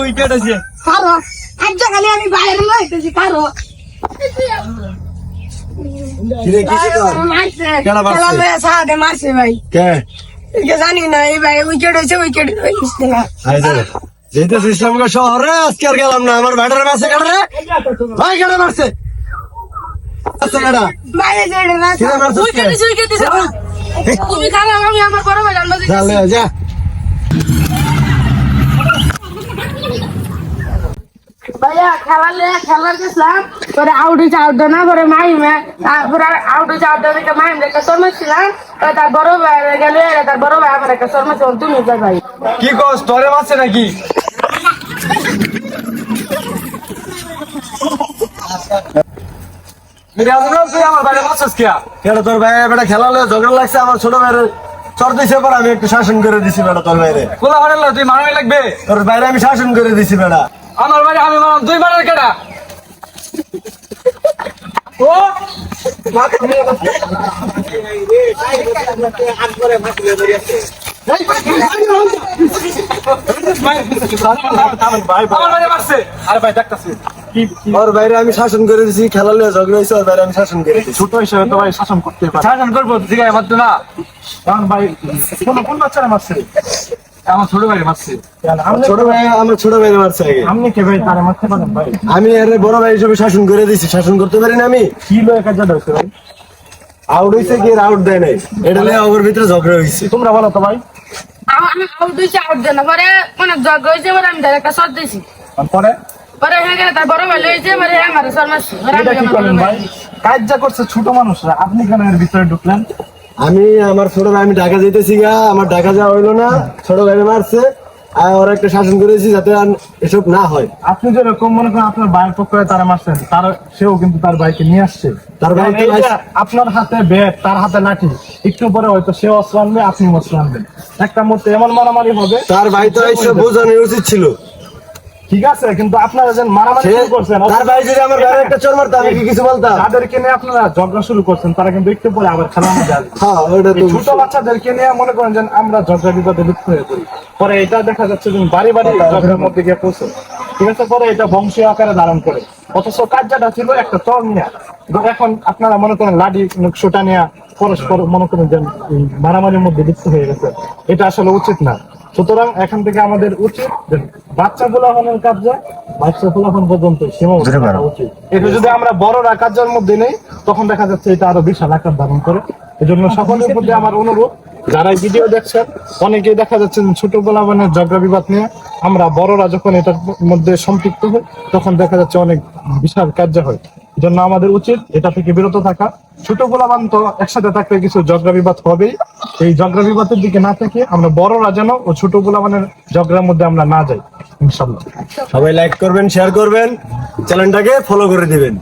Wicket আছে কারও এক জায়গায় আমি বাইরে লইতেছি কারও মারছে? খেলা ভাই জানি না এই ভাই উইকেট হয়েছে উইকেট শহরে আজকে আর গেলাম না আমার ব্যাটারে কেডা রে ভাই কেডা মারছে মারছে কেডা বাইরে যেড়ে না কিরে মারছিস কে তুমি খারাপ আমি আমার বড় ভাই জানব যা ভাইয়া খেলার লে খেলার গেছিলাম। পরে আউট হয়েছে আউট না পরে মাইমে তারপরে আউট হয়েছে আউট দেখে শর্মাচ্ছিলাম তার বড় ভাই গেল তার বড় ভাই আমার একটা শর্মাচ্ছিল তুমি ভাই। কি কস তোরে মারছে নাকি মিরাজ না তুই আমার বাইরে মারছিস কি কেডা তোর ভাই বেটা খেলা লয়ে ঝগড়া লাগছে আমার ছোট ভাইয়ের চর দিছে পর আমি একটু শাসন করে দিছি বেটা তোর বাইরে কোলা হারাল তুই মারামি লাগবে তোর বাইরে আমি শাসন করে দিছি বেটা আমার বাইরে আমি মারাম তুই মারার কেডা ও ওর বাইরে আমি শাসন করে দিছি খেলা লয়ে ঝগড়া হয়েছে ওর বাইরে আমি শাসন করে দিছি। ছোট হিসেবে তো ভাই শাসন করতে পারে শাসন করব না কারণ ভাই কোন কোন বাচ্চারা মারছে আমার ছোট ভাই মারছে ছোট ভাই আমার ছোট ভাই মারছে। আগে আপনি কে ভাই তারা মারতে পারেন ভাই আমি বড় ভাই হিসেবে শাসন করে দিছি শাসন করতে পারি না আমি। কি লয়ে ধরছে ভাই। আউট হইছে কি? আউট দেয় নাই। এটা নিয়ে আমার ভিতরে ঝগড়া হইছে তোমরা বলো তো ভাই। আউট হয়েছে আউট দেন পরে অনেক জগ হয়েছে পরে আমি তার একটা শট দিয়েছি পরে পরে হ্যাঁ গেলে তার বড় ভাই হয়েছে পরে আমার এটা কি ভাই? কাজ যা করছে ছোট মানুষরা আপনি কেন এর ভিতরে ঢুকলেন? আমি আমার ছোট ভাই আমি ঢাকা যেতেছি গা আমার ঢাকা যাওয়া হইল না ছোট ভাই মারছে। আর ওরা একটা শাসন করেছি যাতে আর এসব না হয়। আপনি যেরকম মনে করেন আপনার ভাইয়ের পক্ষে তারা মারছেন তার সেও কিন্তু তার ভাইকে নিয়ে আসছে। তার ভাই আপনার হাতে ব্যাট তার হাতে লাঠি একটু পরে হয়তো সে অস্ত্র আনবে আপনি অস্ত্র আনবেন। একটা মুহূর্তে এমন মারামারি হবে তার ভাই তো এসব বোঝানো উচিত ছিল। ঠিক আছে কিন্তু আপনারা যেন মারামারি শুরু করছেন তার ভাই যদি আমার বাইরে একটা চোর মারতো আমি কি কিছু বলতাম? যাদেরকে নিয়ে আপনারা ঝগড়া শুরু করছেন তারা কিন্তু একটু পরে আবার খেলার মধ্যে আসবে। হ্যাঁ ওটা তো ছোট বাচ্চাদেরকে নিয়ে মনে করেন যে আমরা ঝগড়া বিপদে লিপ্ত হয়ে পড়ি। পরে এটা দেখা যাচ্ছে যে বাড়ি বাড়ি ঝগড়ার মধ্যে গিয়ে পৌঁছে ঠিক আছে পরে এটা বংশীয় আকারে ধারণ করে। অথচ কার্যটা ছিল একটা চর নিয়ে। এখন আপনারা মনে করেন লাঠি সোটা নিয়ে পরস্পর মনে করেন যে উম, মারামারির মধ্যে লিপ্ত হয়ে গেছে। এটা আসলে উচিত না। সুতরাং এখান থেকে আমাদের উচিত বাচ্চা গোলাপনের বাচ্চা গোলাপন পর্যন্ত সীমাবদ্ধ উচিত। এটা যদি আমরা বড়রা মধ্যে নেই তখন দেখা যাচ্ছে এটা আরও বিশাল আকার ধারণ করে। এজন্য সকলের প্রতি আমার অনুরোধ যারা ভিডিও দেখছেন অনেকেই দেখা যাচ্ছে ছোট গোলাপনের ঝগড়া বিবাদ নিয়ে আমরা বড়রা যখন এটার মধ্যে সম্পৃক্ত হই তখন দেখা যাচ্ছে অনেক বিশাল কার্য হয়। জন্য আমাদের উচিত এটা থেকে বিরত থাকা। ছোট গোলাবান তো একসাথে থাকলে কিছু ঝগড়া বিবাদ হবেই। এই ঝগড়া বিবাদের দিকে না থেকে আমরা বড়রা যেন ও ছোট গোলাবানের ঝগড়ার মধ্যে আমরা না যাই ইনশাল্লাহ সবাই লাইক করবেন শেয়ার করবেন চ্যানেলটাকে ফলো করে দিবেন।